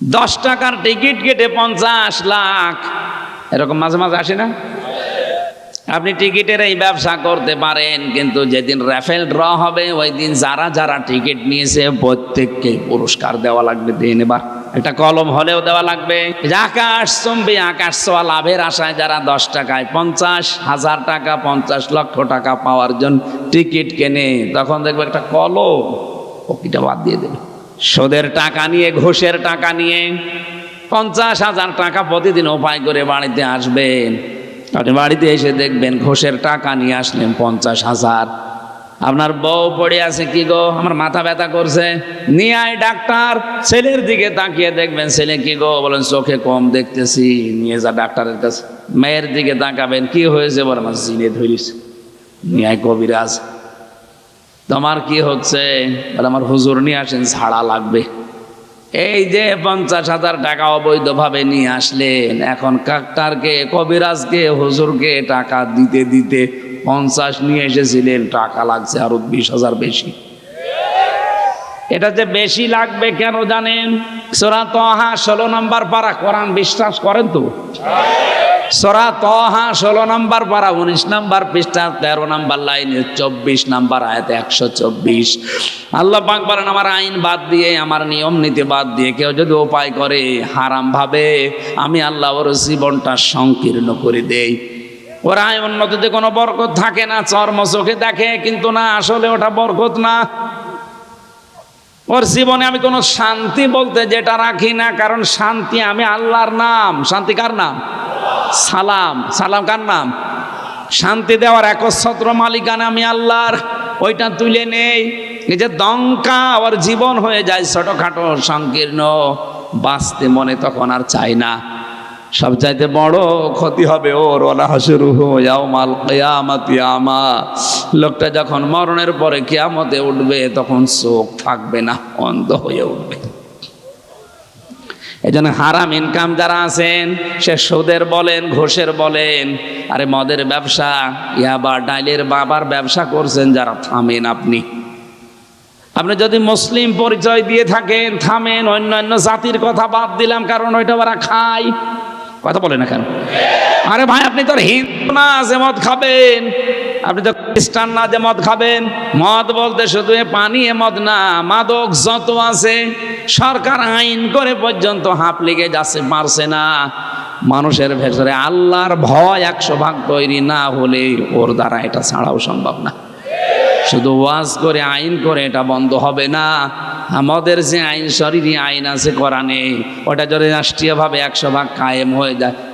দশ টাকার টিকিট কেটে পঞ্চাশ লাখ। এরকম মাঝে মাঝে আসে না? আপনি টিকিটের এই ব্যবসা করতে পারেন, কিন্তু যেদিন র্যাফেল ড্র হবে, ওই দিন যারা যারা টিকিট নিয়েছে, প্রত্যেককে পুরস্কার দেওয়া লাগবে। দিয়ে নেবার একটা কলম হলেও দেওয়া লাগবে। আকাশ চম্বি, আকাশ ছোঁয়া লাভের আশায় যারা দশ টাকায় পঞ্চাশ হাজার টাকা, পঞ্চাশ লক্ষ টাকা পাওয়ার জন্য টিকিট কেনে, তখন দেখবে একটা কলম ওকিটা বাদ দিয়ে দেবে সুদের টাকা নিয়ে, ঘুষের টাকা নিয়ে, পঞ্চাশ হাজার টাকা প্রতিদিন উপায় করে বাড়িতে আসবেন। আপনি বাড়িতে এসে দেখবেন ঘোষের টাকা নিয়ে আসলেন পঞ্চাশ হাজার। আপনার বউ পড়ে আছে কি গো? আমার মাথা ব্যথা করছে। নিয়ে আয় ডাক্তার, ছেলের দিকে তাকিয়ে দেখবেন ছেলে কি গো? বলেন, চোখে কম দেখতেছি। নিয়ে যা ডাক্তারের কাছে। মেয়ের দিকে তাকাবেন, কি হয়েছে? বলে আমার জিনে ধরিস নিয়ে আয় কবিরাজ। তোমার কি হচ্ছে? বলে, আমার হুজুর নিয়ে আসেন ছাড়া লাগবে। এই যে পঞ্চাশ হাজার টাকা অবৈধভাবে নিয়ে আসলেন, এখন কাকটারকে, কবিরাজকে, হুজুরকে টাকা দিতে দিতে পঞ্চাশ নিয়ে এসেছিলেন, টাকা লাগছে আরও বিশ হাজার বেশি। এটা যে বেশি লাগবে কেন জানেন? সোরা তহা ষোলো নম্বর পারা, কোরআন বিশ্বাস করেন তো? সোরা তহা ষোলো নম্বর পারা, উনিশ নম্বর পৃষ্ঠা, তেরো নম্বর লাইনে, চব্বিশ নম্বর আয়াত একশো চব্বিশ। আল্লাহ পাক বলেন, আমার আইন বাদ দিয়ে, আমার নিয়ম নীতি বাদ দিয়ে কেউ যদি উপায় করে, হারাম ভাবে, আমি আল্লাহ ওর জীবনটা সংকীর্ণ করে দেই। ওরা উন্নতিতে কোনো বরকত থাকে না চর্ম চোখে দেখে, কিন্তু না, আসলে ওটা বরকত না। ওর জীবনে আমি কোনো শান্তি বলতে যেটা রাখি না, কারণ শান্তি আমি আল্লাহর নাম। শান্তি কার নাম? সালাম সালাম কার নাম? শান্তি দেওয়ার একচ্ছত্র মালিকানা আমি আল্লাহর, ওইটা তুলে নেই। এই যে দঙ্কা আবার জীবন হয়ে যায় ছোটখাটো, সংকীর্ণ, বাঁচতে মনে তখন আর চাই না। সব চাইতে বড় ক্ষতি হবে ওর ওলা হাসুরু মাল কেয়ামাতি আমা। লোকটা যখন মরণের পরে কেয়ামতে উঠবে, তখন চোখ থাকবে না, অন্ধ হয়ে উঠবে। এই জন্য হারাম ইনকাম যারা আছেন, সে সুদের বলেন, ঘোষের বলেন, আরে মদের ব্যবসা ইয়াবা ডাইলের বাবার ব্যবসা করছেন যারা, থামেন আপনি। আপনি যদি মুসলিম পরিচয় দিয়ে থাকেন, থামেন, অন্যান্য জাতির কথা বাদ দিলাম, কারণ ওইটা ওরা খায়। কথা বলে না কেন? আরে ভাই, আপনি তো হিন্দু না, যে মদ খাবেন। আপনি তো খ্রিস্টান না, যে মদ খাবেন। মদ বলতে শুধু পানি, এ মদ না, মাদক যত আছে, সরকার আইন করে পর্যন্ত হাঁপ লেগে যাচ্ছে, মারছে না। মানুষের ভেতরে আল্লাহর ভয় একশো ভাগ তৈরি না হলে ওর দ্বারা এটা ছাড়াও সম্ভব না। শুধু ওয়াজ করে, আইন করে এটা বন্ধ হবে না। আমাদের যে আইন, শরীরী আইন আছে কোরআনে, ওটা যদি রাষ্ট্রীয়ভাবে একশো ভাগ কায়েম হয়ে যায়